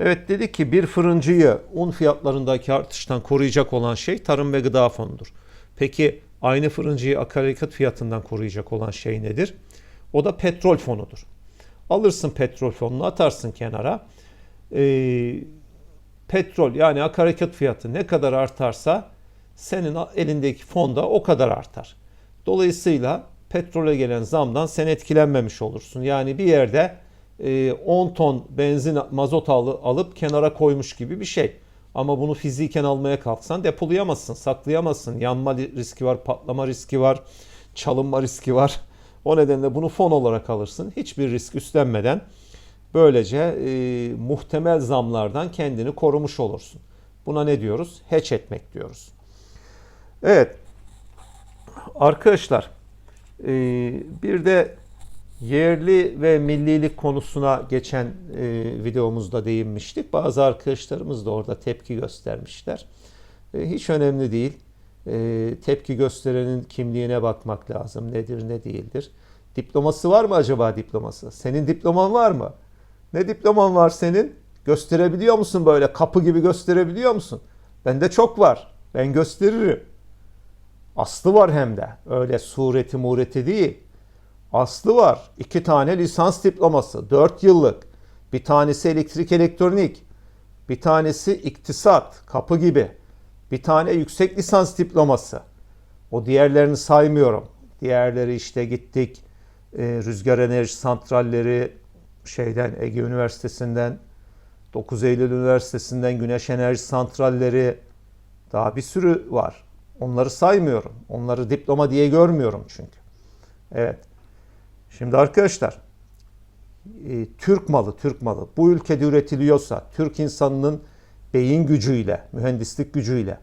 Evet dedi ki bir fırıncıyı un fiyatlarındaki artıştan koruyacak olan şey tarım ve gıda fonudur. Peki aynı fırıncıyı akaryakıt fiyatından koruyacak olan şey nedir? O da petrol fonudur. Alırsın petrol fonunu atarsın kenara. Ee, petrol yani akaryakıt fiyatı ne kadar artarsa senin elindeki fonda o kadar artar. Dolayısıyla petrole gelen zamdan sen etkilenmemiş olursun. Yani bir yerde 10 ton benzin mazot alı- alıp kenara koymuş gibi bir şey. Ama bunu fiziken almaya kalksan depolayamazsın, saklayamazsın. Yanma riski var, patlama riski var, çalınma riski var. O nedenle bunu fon olarak alırsın. Hiçbir risk üstlenmeden böylece e, muhtemel zamlardan kendini korumuş olursun. Buna ne diyoruz? Hatch etmek diyoruz. Evet. Arkadaşlar e, bir de yerli ve millilik konusuna geçen e, videomuzda değinmiştik. Bazı arkadaşlarımız da orada tepki göstermişler. E, hiç önemli değil. E, tepki gösterenin kimliğine bakmak lazım. Nedir ne değildir. Diploması var mı acaba diploması? Senin diploman var mı? Ne diploman var senin? Gösterebiliyor musun böyle kapı gibi gösterebiliyor musun? Bende çok var. Ben gösteririm. Aslı var hem de. Öyle sureti mureti değil. Aslı var. İki tane lisans diploması. Dört yıllık. Bir tanesi elektrik elektronik. Bir tanesi iktisat. Kapı gibi. Bir tane yüksek lisans diploması. O diğerlerini saymıyorum. Diğerleri işte gittik. e, rüzgar enerji santralleri şeyden Ege Üniversitesi'nden 9 Eylül Üniversitesi'nden güneş enerji santralleri daha bir sürü var. Onları saymıyorum. Onları diploma diye görmüyorum çünkü. Evet. Şimdi arkadaşlar e, Türk malı, Türk malı bu ülkede üretiliyorsa Türk insanının beyin gücüyle, mühendislik gücüyle,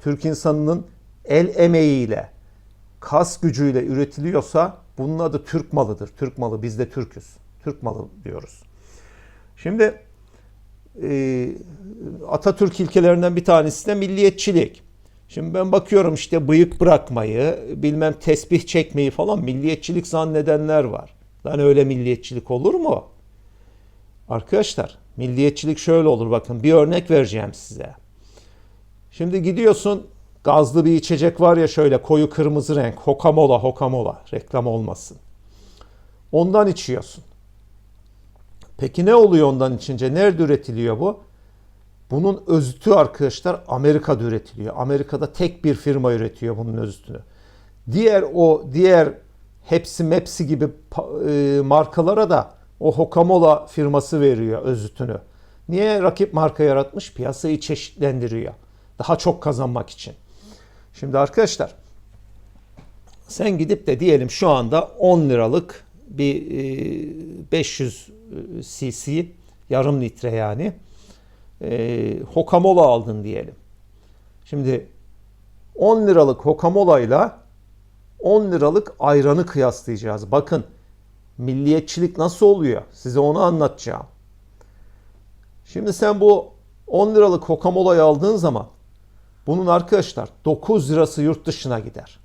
Türk insanının el emeğiyle, kas gücüyle üretiliyorsa bunun adı Türk malıdır. Türk malı biz de Türküz. Türk malı diyoruz. Şimdi e, Atatürk ilkelerinden bir tanesi de milliyetçilik. Şimdi ben bakıyorum işte bıyık bırakmayı, bilmem tesbih çekmeyi falan milliyetçilik zannedenler var. Lan öyle milliyetçilik olur mu? Arkadaşlar milliyetçilik şöyle olur bakın bir örnek vereceğim size. Şimdi gidiyorsun gazlı bir içecek var ya şöyle koyu kırmızı renk hokamola hokamola reklam olmasın. Ondan içiyorsun. Peki ne oluyor ondan içince? Nerede üretiliyor bu? Bunun özütü arkadaşlar Amerika'da üretiliyor. Amerika'da tek bir firma üretiyor bunun özütünü. Diğer o diğer hepsi mepsi gibi e, markalara da o Hokamola firması veriyor özütünü. Niye rakip marka yaratmış? Piyasayı çeşitlendiriyor. Daha çok kazanmak için. Şimdi arkadaşlar sen gidip de diyelim şu anda 10 liralık bir e, 500 cc yarım litre yani e, Hokamola aldın diyelim. Şimdi 10 liralık Hokamola ile 10 liralık ayranı kıyaslayacağız. Bakın milliyetçilik nasıl oluyor? Size onu anlatacağım. Şimdi sen bu 10 liralık Hokamola'yı aldığın zaman bunun arkadaşlar 9 lirası yurt dışına gider.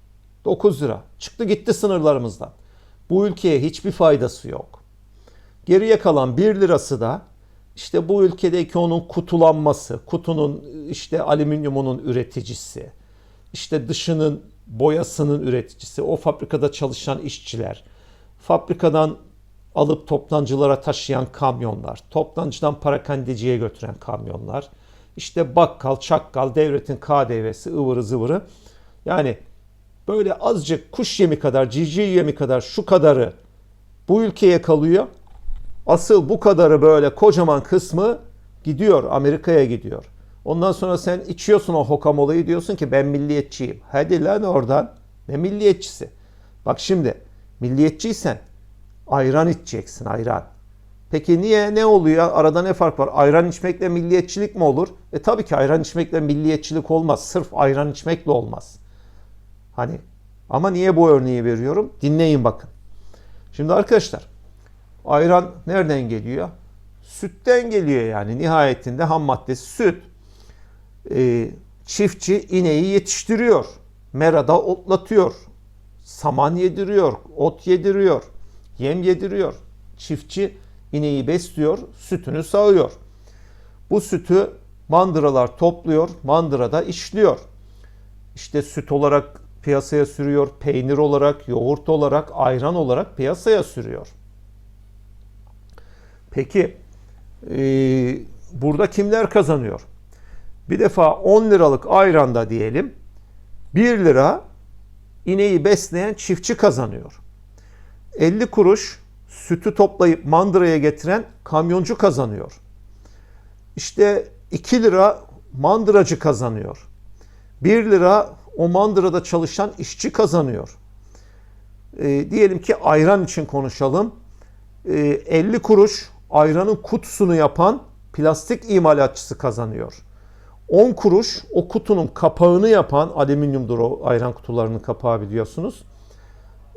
9 lira. Çıktı gitti sınırlarımızdan. Bu ülkeye hiçbir faydası yok. Geriye kalan 1 lirası da işte bu ülkedeki onun kutulanması, kutunun işte alüminyumunun üreticisi, işte dışının boyasının üreticisi, o fabrikada çalışan işçiler, fabrikadan alıp toptancılara taşıyan kamyonlar, toptancıdan parakendeciye götüren kamyonlar, işte bakkal, çakkal, devletin KDV'si, ıvırı zıvırı. Yani böyle azıcık kuş yemi kadar, civciv yemi kadar şu kadarı bu ülkeye kalıyor. Asıl bu kadarı böyle kocaman kısmı gidiyor Amerika'ya gidiyor. Ondan sonra sen içiyorsun o hokamolayı diyorsun ki ben milliyetçiyim. Hadi lan oradan. Ne milliyetçisi? Bak şimdi milliyetçiysen ayran içeceksin ayran. Peki niye ne oluyor? Arada ne fark var? Ayran içmekle milliyetçilik mi olur? E tabii ki ayran içmekle milliyetçilik olmaz. Sırf ayran içmekle olmaz. Hani ama niye bu örneği veriyorum? Dinleyin bakın. Şimdi arkadaşlar ayran nereden geliyor? Sütten geliyor yani. Nihayetinde ham maddesi süt. Ee, çiftçi ineği yetiştiriyor. Merada otlatıyor. Saman yediriyor. Ot yediriyor. Yem yediriyor. Çiftçi ineği besliyor. Sütünü sağıyor. Bu sütü mandıralar topluyor, mandırada işliyor. İşte süt olarak piyasaya sürüyor, peynir olarak, yoğurt olarak, ayran olarak piyasaya sürüyor. Peki e, burada kimler kazanıyor? Bir defa 10 liralık ayranda diyelim 1 lira ineği besleyen çiftçi kazanıyor. 50 kuruş sütü toplayıp mandıraya getiren kamyoncu kazanıyor. İşte 2 lira mandıracı kazanıyor. 1 lira o mandırada çalışan işçi kazanıyor. E, diyelim ki ayran için konuşalım. E, 50 kuruş ayranın kutusunu yapan plastik imalatçısı kazanıyor. 10 kuruş o kutunun kapağını yapan alüminyumdur o ayran kutularının kapağı biliyorsunuz.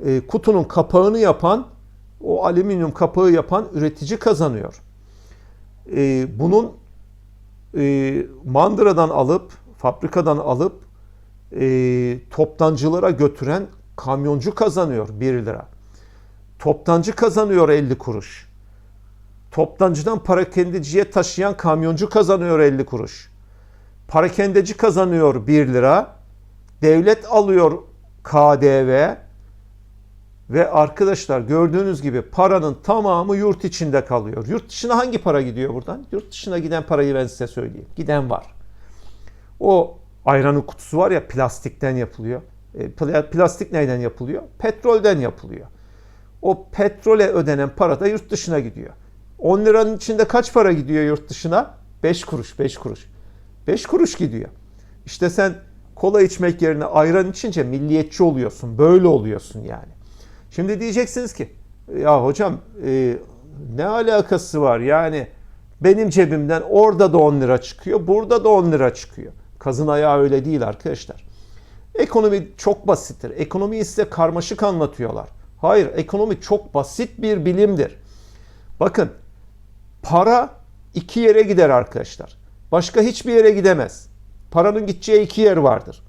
E, kutunun kapağını yapan o alüminyum kapağı yapan üretici kazanıyor. E, bunun e, mandıradan alıp fabrikadan alıp e, toptancılara götüren kamyoncu kazanıyor 1 lira. Toptancı kazanıyor 50 kuruş. Toptancıdan parakendeciye taşıyan kamyoncu kazanıyor 50 kuruş. Parakendeci kazanıyor 1 lira. Devlet alıyor KDV. Ve arkadaşlar gördüğünüz gibi paranın tamamı yurt içinde kalıyor. Yurt dışına hangi para gidiyor buradan? Yurt dışına giden parayı ben size söyleyeyim. Giden var. O ayranın kutusu var ya plastikten yapılıyor. E, plastik neyden yapılıyor? Petrolden yapılıyor. O petrole ödenen para da yurt dışına gidiyor. 10 liranın içinde kaç para gidiyor yurt dışına? 5 kuruş, 5 kuruş. 5 kuruş gidiyor. İşte sen kola içmek yerine ayran içince milliyetçi oluyorsun. Böyle oluyorsun yani. Şimdi diyeceksiniz ki ya hocam e, ne alakası var yani benim cebimden orada da 10 lira çıkıyor, burada da 10 lira çıkıyor. Kazın ayağı öyle değil arkadaşlar. Ekonomi çok basittir. Ekonomiyi size karmaşık anlatıyorlar. Hayır, ekonomi çok basit bir bilimdir. Bakın, para iki yere gider arkadaşlar. Başka hiçbir yere gidemez. Paranın gideceği iki yer vardır.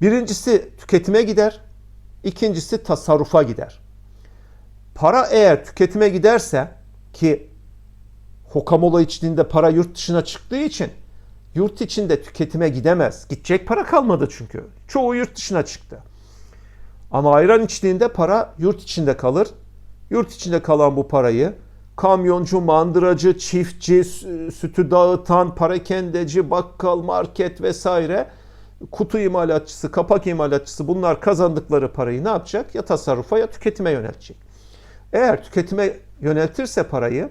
Birincisi tüketime gider, ikincisi tasarrufa gider. Para eğer tüketime giderse ki hokamola içtiğinde para yurt dışına çıktığı için yurt içinde tüketime gidemez. Gidecek para kalmadı çünkü. Çoğu yurt dışına çıktı. Ama ayran içtiğinde para yurt içinde kalır. Yurt içinde kalan bu parayı kamyoncu, mandıracı, çiftçi, sütü dağıtan, parakendeci, bakkal, market vesaire kutu imalatçısı, kapak imalatçısı bunlar kazandıkları parayı ne yapacak? Ya tasarrufa ya tüketime yöneltecek. Eğer tüketime yöneltirse parayı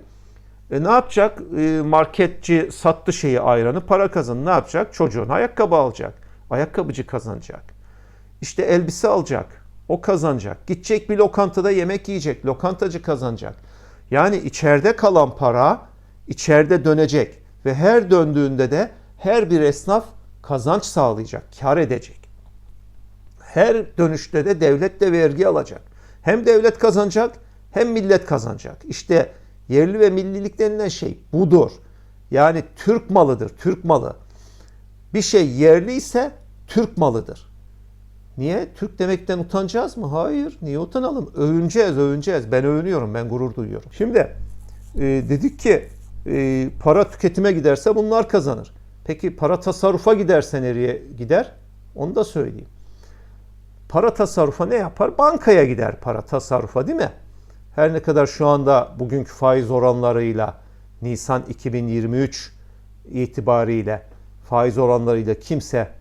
e ne yapacak? E, marketçi sattı şeyi ayranı para kazanır. Ne yapacak? Çocuğun ayakkabı alacak. Ayakkabıcı kazanacak. İşte elbise alacak. O kazanacak. Gidecek bir lokantada yemek yiyecek. Lokantacı kazanacak. Yani içeride kalan para içeride dönecek. Ve her döndüğünde de her bir esnaf kazanç sağlayacak, kar edecek. Her dönüşte de devlet de vergi alacak. Hem devlet kazanacak hem millet kazanacak. İşte yerli ve millilik denilen şey budur. Yani Türk malıdır, Türk malı. Bir şey yerli ise Türk malıdır. Niye? Türk demekten utanacağız mı? Hayır. Niye utanalım? Övüneceğiz, övüneceğiz. Ben övünüyorum, ben gurur duyuyorum. Şimdi e, dedik ki e, para tüketime giderse bunlar kazanır. Peki para tasarrufa giderse nereye gider? Onu da söyleyeyim. Para tasarrufa ne yapar? Bankaya gider para tasarrufa değil mi? Her ne kadar şu anda bugünkü faiz oranlarıyla Nisan 2023 itibariyle faiz oranlarıyla kimse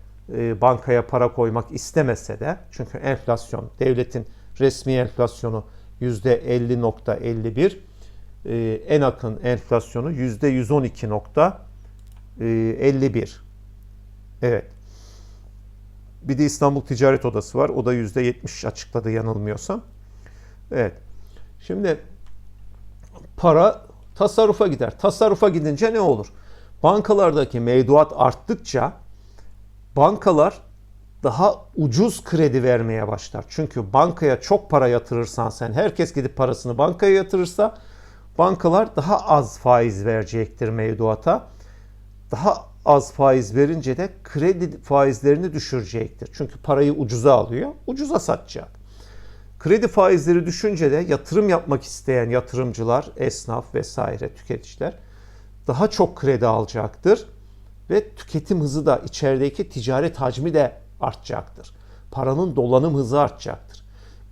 bankaya para koymak istemese de çünkü enflasyon devletin resmi enflasyonu %50.51 e, en akın enflasyonu %112.51 evet. Bir de İstanbul Ticaret Odası var o da %70 açıkladı yanılmıyorsam. Evet. Şimdi para tasarrufa gider. Tasarrufa gidince ne olur? Bankalardaki mevduat arttıkça bankalar daha ucuz kredi vermeye başlar. Çünkü bankaya çok para yatırırsan sen, herkes gidip parasını bankaya yatırırsa bankalar daha az faiz verecektir mevduata. Daha az faiz verince de kredi faizlerini düşürecektir. Çünkü parayı ucuza alıyor, ucuza satacak. Kredi faizleri düşünce de yatırım yapmak isteyen yatırımcılar, esnaf vesaire tüketiciler daha çok kredi alacaktır ve tüketim hızı da içerideki ticaret hacmi de artacaktır. Paranın dolanım hızı artacaktır.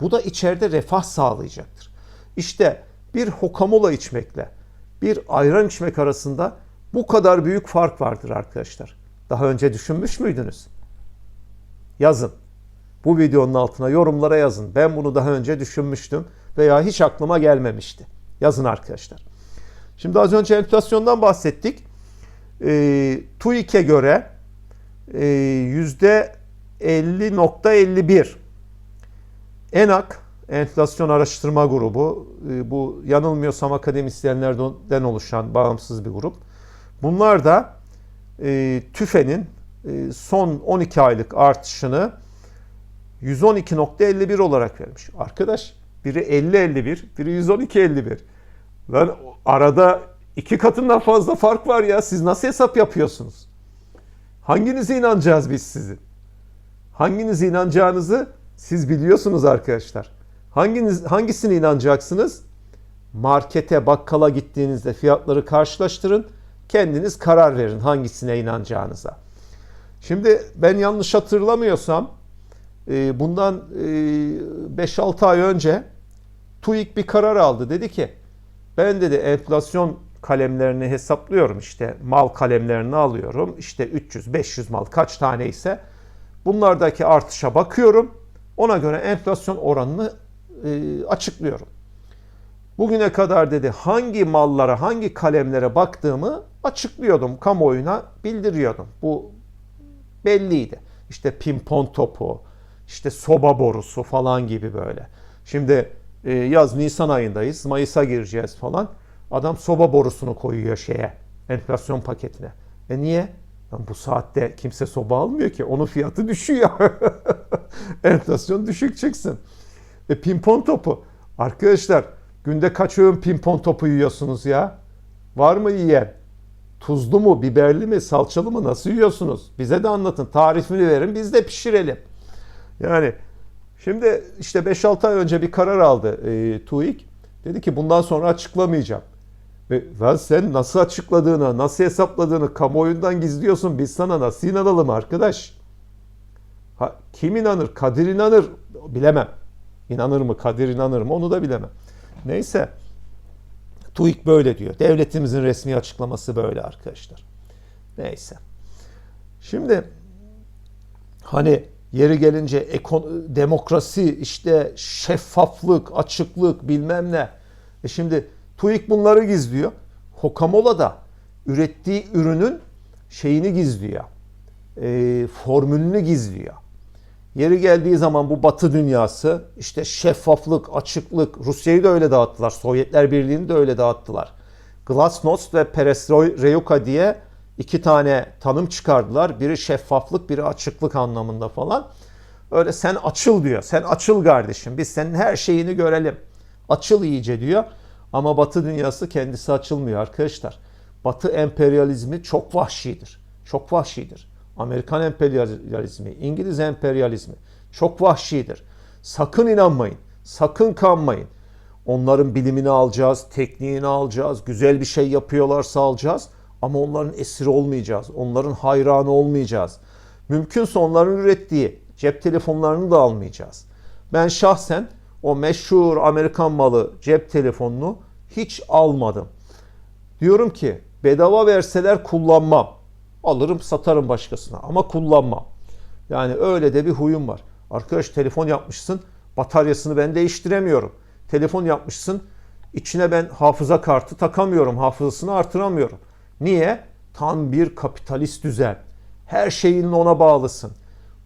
Bu da içeride refah sağlayacaktır. İşte bir hokamola içmekle bir ayran içmek arasında bu kadar büyük fark vardır arkadaşlar. Daha önce düşünmüş müydünüz? Yazın. Bu videonun altına yorumlara yazın. Ben bunu daha önce düşünmüştüm veya hiç aklıma gelmemişti. Yazın arkadaşlar. Şimdi az önce enflasyondan bahsettik. E, TÜİK'e göre e, yüzde 50.51 ENAK Enflasyon Araştırma Grubu e, bu yanılmıyorsam akademisyenlerden oluşan bağımsız bir grup. Bunlar da e, TÜFE'nin e, son 12 aylık artışını 112.51 olarak vermiş. Arkadaş biri 50-51, biri 112-51. Lan arada iki katından fazla fark var ya. Siz nasıl hesap yapıyorsunuz? Hanginize inanacağız biz sizin? Hanginize inanacağınızı siz biliyorsunuz arkadaşlar. Hanginiz hangisine inanacaksınız? Markete, bakkala gittiğinizde fiyatları karşılaştırın. Kendiniz karar verin hangisine inanacağınıza. Şimdi ben yanlış hatırlamıyorsam e, bundan 5-6 ay önce TÜİK bir karar aldı. Dedi ki ben dedi enflasyon kalemlerini hesaplıyorum işte mal kalemlerini alıyorum. İşte 300-500 mal kaç tane ise bunlardaki artışa bakıyorum. Ona göre enflasyon oranını e, açıklıyorum. Bugüne kadar dedi hangi mallara, hangi kalemlere baktığımı açıklıyordum, kamuoyuna bildiriyordum. Bu belliydi. İşte pimpon topu, işte soba borusu falan gibi böyle. Şimdi e, yaz Nisan ayındayız, Mayıs'a gireceğiz falan. Adam soba borusunu koyuyor şeye, enflasyon paketine. E niye? Lan bu saatte kimse soba almıyor ki. Onun fiyatı düşüyor. enflasyon düşük çıksın. E pimpon topu. Arkadaşlar günde kaç öğün pimpon topu yiyorsunuz ya? Var mı yiyen? Tuzlu mu, biberli mi, salçalı mı nasıl yiyorsunuz? Bize de anlatın. Tarifini verin biz de pişirelim. Yani şimdi işte 5-6 ay önce bir karar aldı e, TÜİK. Dedi ki bundan sonra açıklamayacağım. Ve sen nasıl açıkladığını, nasıl hesapladığını kamuoyundan gizliyorsun. Biz sana nasıl inanalım arkadaş? Ha, kim inanır? Kadir inanır. Bilemem. İnanır mı? Kadir inanır mı? Onu da bilemem. Neyse. TÜİK böyle diyor. Devletimizin resmi açıklaması böyle arkadaşlar. Neyse. Şimdi hani yeri gelince ekon demokrasi, işte şeffaflık, açıklık bilmem ne. E şimdi TÜİK bunları gizliyor. Hokamola da ürettiği ürünün şeyini gizliyor. E, formülünü gizliyor. Yeri geldiği zaman bu batı dünyası işte şeffaflık, açıklık, Rusya'yı da öyle dağıttılar. Sovyetler Birliği'ni de öyle dağıttılar. Glasnost ve Perestroika diye iki tane tanım çıkardılar. Biri şeffaflık, biri açıklık anlamında falan. Öyle sen açıl diyor. Sen açıl kardeşim. Biz senin her şeyini görelim. Açıl iyice diyor. Ama Batı dünyası kendisi açılmıyor arkadaşlar. Batı emperyalizmi çok vahşidir. Çok vahşidir. Amerikan emperyalizmi, İngiliz emperyalizmi çok vahşidir. Sakın inanmayın. Sakın kanmayın. Onların bilimini alacağız, tekniğini alacağız, güzel bir şey yapıyorlarsa alacağız. Ama onların esiri olmayacağız. Onların hayranı olmayacağız. Mümkünse onların ürettiği cep telefonlarını da almayacağız. Ben şahsen o meşhur Amerikan malı cep telefonunu hiç almadım. Diyorum ki bedava verseler kullanmam. Alırım satarım başkasına ama kullanmam. Yani öyle de bir huyum var. Arkadaş telefon yapmışsın bataryasını ben değiştiremiyorum. Telefon yapmışsın içine ben hafıza kartı takamıyorum. Hafızasını artıramıyorum. Niye? Tam bir kapitalist düzen. Her şeyin ona bağlısın.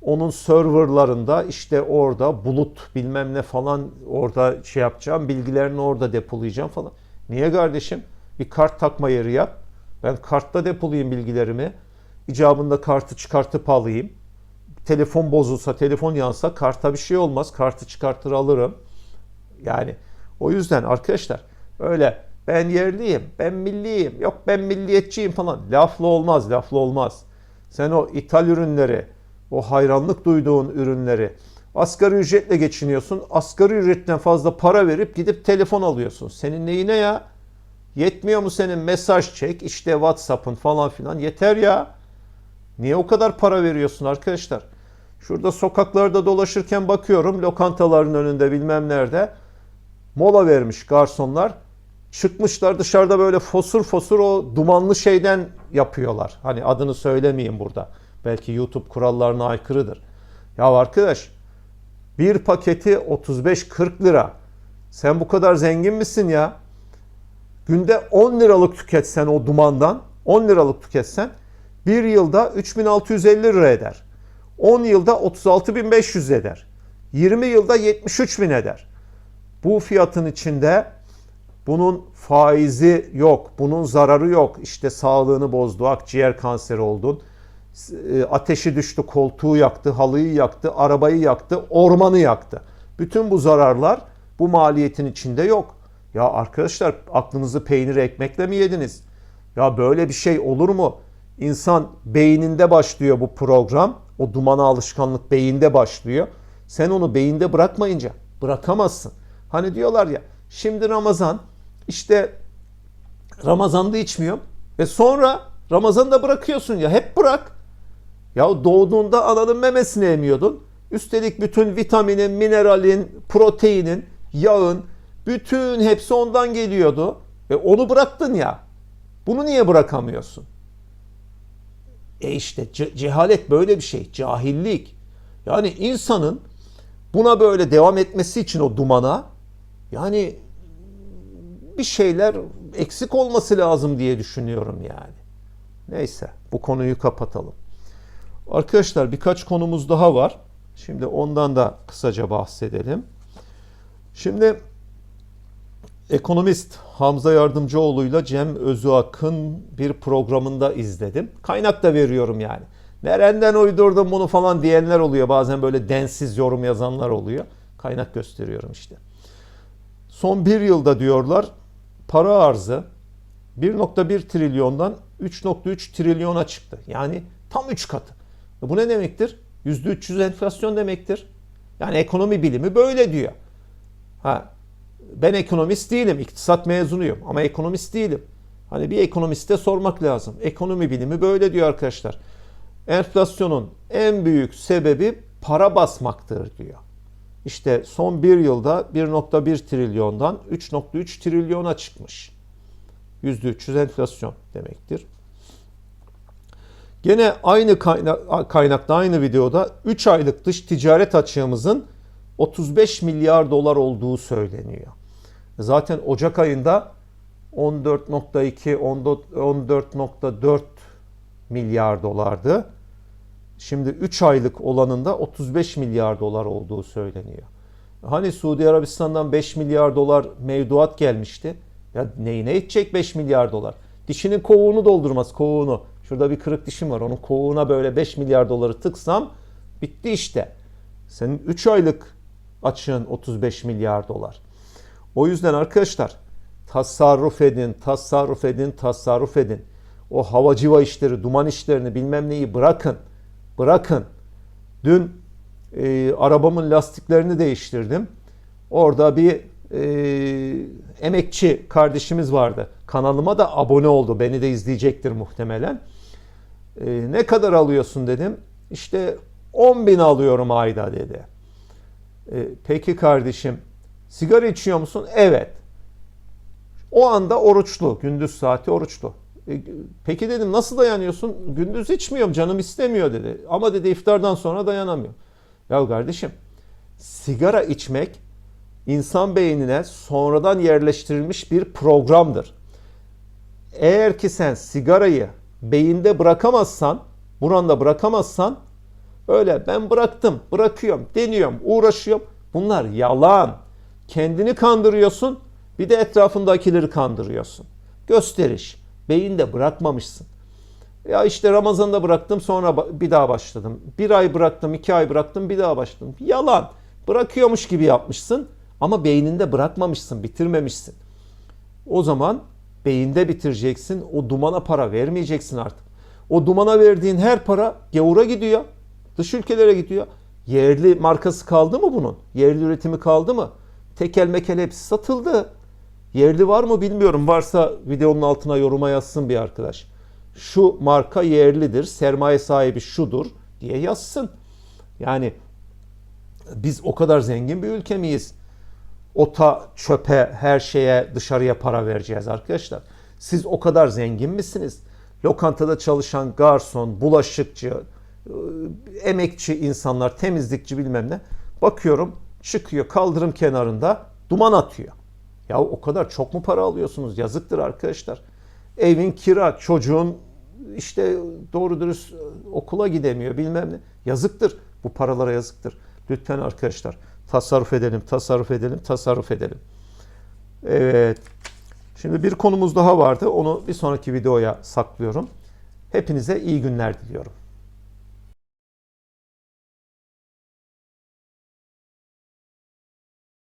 Onun serverlarında işte orada bulut bilmem ne falan orada şey yapacağım. Bilgilerini orada depolayacağım falan. Niye kardeşim? Bir kart takma yeri yap. Ben kartta depolayayım bilgilerimi. İcabında kartı çıkartıp alayım. Telefon bozulsa, telefon yansa karta bir şey olmaz. Kartı çıkartır alırım. Yani o yüzden arkadaşlar öyle ben yerliyim, ben milliyim, yok ben milliyetçiyim falan. Laflı olmaz, laflı olmaz. Sen o ithal ürünleri, o hayranlık duyduğun ürünleri asgari ücretle geçiniyorsun. Asgari ücretten fazla para verip gidip telefon alıyorsun. Senin neyine ya? Yetmiyor mu senin mesaj çek işte WhatsApp'ın falan filan yeter ya. Niye o kadar para veriyorsun arkadaşlar? Şurada sokaklarda dolaşırken bakıyorum lokantaların önünde bilmem nerede mola vermiş garsonlar. Çıkmışlar dışarıda böyle fosur fosur o dumanlı şeyden yapıyorlar. Hani adını söylemeyeyim burada. Belki YouTube kurallarına aykırıdır. Ya arkadaş bir paketi 35-40 lira. Sen bu kadar zengin misin ya? Günde 10 liralık tüketsen o dumandan, 10 liralık tüketsen bir yılda 3650 lira eder. 10 yılda 36500 eder. 20 yılda 73000 eder. Bu fiyatın içinde bunun faizi yok, bunun zararı yok. İşte sağlığını bozdu, akciğer kanseri oldun, ateşi düştü, koltuğu yaktı, halıyı yaktı, arabayı yaktı, ormanı yaktı. Bütün bu zararlar bu maliyetin içinde yok. Ya arkadaşlar aklınızı peynir ekmekle mi yediniz? Ya böyle bir şey olur mu? İnsan beyninde başlıyor bu program. O dumana alışkanlık beyinde başlıyor. Sen onu beyinde bırakmayınca bırakamazsın. Hani diyorlar ya şimdi Ramazan işte Ramazan'da içmiyorum ve sonra Ramazan'da bırakıyorsun ya hep bırak. Ya doğduğunda ananın memesini emiyordun. Üstelik bütün vitaminin, mineralin, proteinin, yağın bütün hepsi ondan geliyordu. Ve onu bıraktın ya. Bunu niye bırakamıyorsun? E işte ce- cehalet böyle bir şey. Cahillik. Yani insanın buna böyle devam etmesi için o dumana yani bir şeyler eksik olması lazım diye düşünüyorum yani. Neyse bu konuyu kapatalım. Arkadaşlar birkaç konumuz daha var. Şimdi ondan da kısaca bahsedelim. Şimdi ekonomist Hamza Yardımcıoğlu'yla Cem Özüak'ın bir programında izledim. Kaynak da veriyorum yani. Nereden uydurdun bunu falan diyenler oluyor. Bazen böyle densiz yorum yazanlar oluyor. Kaynak gösteriyorum işte. Son bir yılda diyorlar para arzı 1.1 trilyondan 3.3 trilyona çıktı. Yani tam 3 katı. Bu ne demektir? %300 enflasyon demektir. Yani ekonomi bilimi böyle diyor. Ha, ben ekonomist değilim, iktisat mezunuyum ama ekonomist değilim. Hani bir ekonomiste sormak lazım. Ekonomi bilimi böyle diyor arkadaşlar. Enflasyonun en büyük sebebi para basmaktır diyor. İşte son bir yılda 1.1 trilyondan 3.3 trilyona çıkmış. %300 enflasyon demektir. Gene aynı kaynakta aynı videoda 3 aylık dış ticaret açığımızın 35 milyar dolar olduğu söyleniyor. Zaten Ocak ayında 14.2 14.4 milyar dolardı. Şimdi 3 aylık olanında 35 milyar dolar olduğu söyleniyor. Hani Suudi Arabistan'dan 5 milyar dolar mevduat gelmişti. Ya neyine edecek 5 milyar dolar? Dişinin kovuğunu doldurmaz kovuğunu. Şurada bir kırık dişim var. Onun kovuğuna böyle 5 milyar doları tıksam bitti işte. Senin 3 aylık açığın 35 milyar dolar. O yüzden arkadaşlar tasarruf edin, tasarruf edin, tasarruf edin. O havacıva işleri, duman işlerini bilmem neyi bırakın. Bırakın. Dün e, arabamın lastiklerini değiştirdim. Orada bir e, emekçi kardeşimiz vardı. Kanalıma da abone oldu. Beni de izleyecektir muhtemelen. E, ne kadar alıyorsun dedim. İşte 10 bin alıyorum ayda dedi. E, peki kardeşim sigara içiyor musun? Evet. O anda oruçlu. Gündüz saati oruçlu. E, peki dedim nasıl dayanıyorsun? Gündüz içmiyorum canım istemiyor dedi. Ama dedi iftardan sonra dayanamıyorum. Ya kardeşim sigara içmek insan beynine sonradan yerleştirilmiş bir programdır. Eğer ki sen sigarayı beyinde bırakamazsan, buranda bırakamazsan öyle ben bıraktım, bırakıyorum, deniyorum, uğraşıyorum. Bunlar yalan. Kendini kandırıyorsun, bir de etrafındakileri kandırıyorsun. Gösteriş. Beyinde bırakmamışsın. Ya işte Ramazan'da bıraktım sonra bir daha başladım. Bir ay bıraktım, iki ay bıraktım, bir daha başladım. Yalan. Bırakıyormuş gibi yapmışsın ama beyninde bırakmamışsın, bitirmemişsin. O zaman beyinde bitireceksin. O dumana para vermeyeceksin artık. O dumana verdiğin her para gavura gidiyor. Dış ülkelere gidiyor. Yerli markası kaldı mı bunun? Yerli üretimi kaldı mı? Tekel mekel hepsi satıldı. Yerli var mı bilmiyorum. Varsa videonun altına yoruma yazsın bir arkadaş. Şu marka yerlidir, sermaye sahibi şudur diye yazsın. Yani biz o kadar zengin bir ülke miyiz? Ota, çöpe, her şeye dışarıya para vereceğiz arkadaşlar. Siz o kadar zengin misiniz? Lokantada çalışan garson, bulaşıkçı, e, emekçi insanlar, temizlikçi bilmem ne. Bakıyorum çıkıyor kaldırım kenarında duman atıyor. Ya o kadar çok mu para alıyorsunuz? Yazıktır arkadaşlar. Evin kira, çocuğun işte doğru dürüst okula gidemiyor bilmem ne. Yazıktır. Bu paralara yazıktır. Lütfen arkadaşlar tasarruf edelim, tasarruf edelim, tasarruf edelim. Evet. Şimdi bir konumuz daha vardı. Onu bir sonraki videoya saklıyorum. Hepinize iyi günler diliyorum.